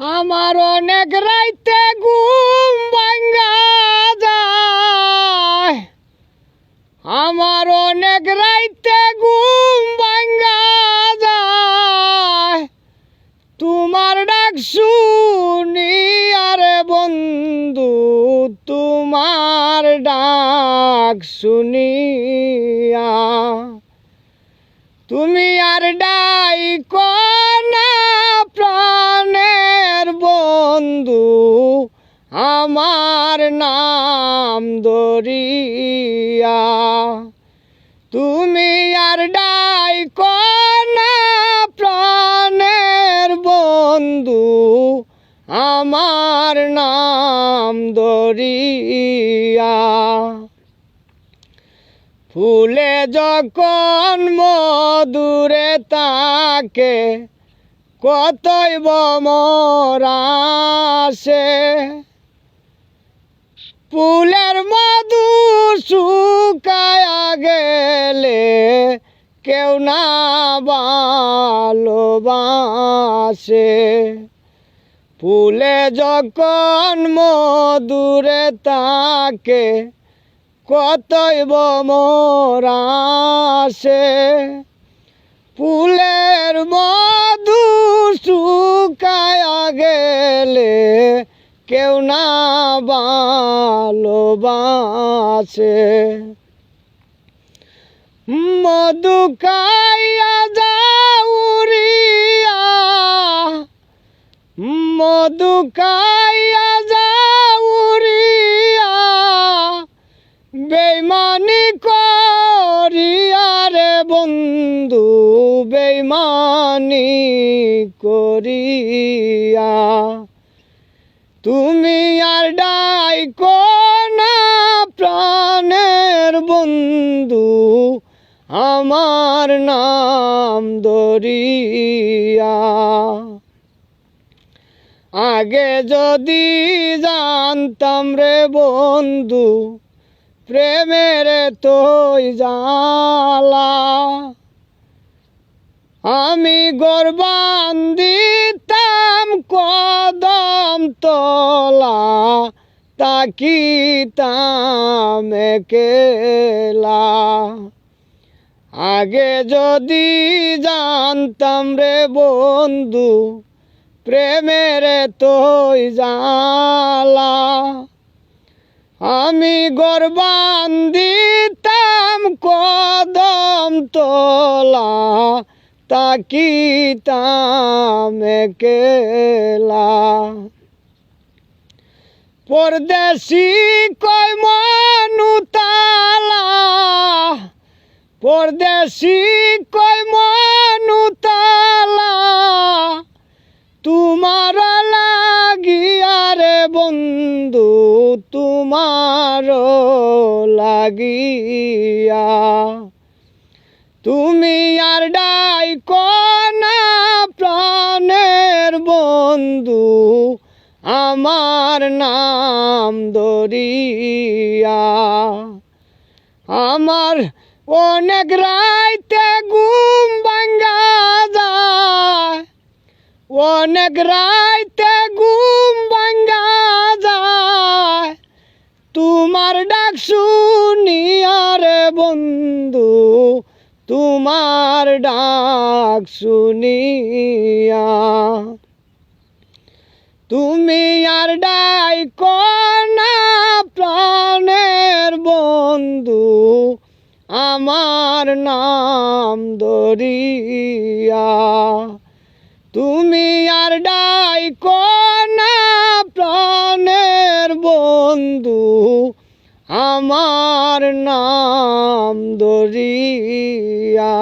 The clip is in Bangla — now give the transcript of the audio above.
আমার অনেক রাইতে ঘুম ভাঙ্গা আমার অনেক রাইতে ঘুম তোমার ডাক শুনি, আরে বন্ধু, তোমার ডাক শুনিয়া। তুমি আর ডাই না বন্ধু, আমার নাম দরিয়া। তুমি আর ডাই না প্রাণের বন্ধু, আমার নাম দরিয়া। ফুলে যখন মধুরে তাকে কতই বমরাসে ফুলের মধু শুকায়া গেলে কেউ না ভালোবাসে। ফুলে যখন মধুরে তাকে কতই বমরাসে গেলে কেউ না ভালোবাসে। মধু খাইয়া যাউরিয়া মধু খাইয়া যাউরিয়া বেইমানি করিয়া রে বন্ধু, বেইমানি করিয়া। তুমি আর ডাই না প্রাণের বন্ধু, আমার নাম দরিয়া। আগে যদি জানতাম রে বন্ধু, প্রেমের তোই জালা আমি গরবান দিতাম কদম তলা তাকিতাম কেলা আগে যদি জানতাম রে বন্ধু, প্রেমের তোই জালা আমি গরবান দিতাম কদম তোলা তাকিতাম কেলা পরদেশি কয় মনু তালা। পরদেশি কয় মনু তালা। তোমার লাগিয়া রে বন্ধু তোমার লাগিয়া। তুমি আর ডাই না প্রাণের বন্ধু, আমার নাম দরিয়া। আমার অনেক রাইতে ঘুম ভাঙ্গা যায়, অনেক রাইতে ঘুম ভাঙ্গা যায়। তোমার ডাক শুনিয়া রে বন্ধু তোমার ডাক শুনিয়া। তুমি আর ডাই না প্রাণের বন্ধু, আমার নাম দরিয়া তুমি আর ডাই না প্রাণের বন্ধু আমার নাম দরিয়া।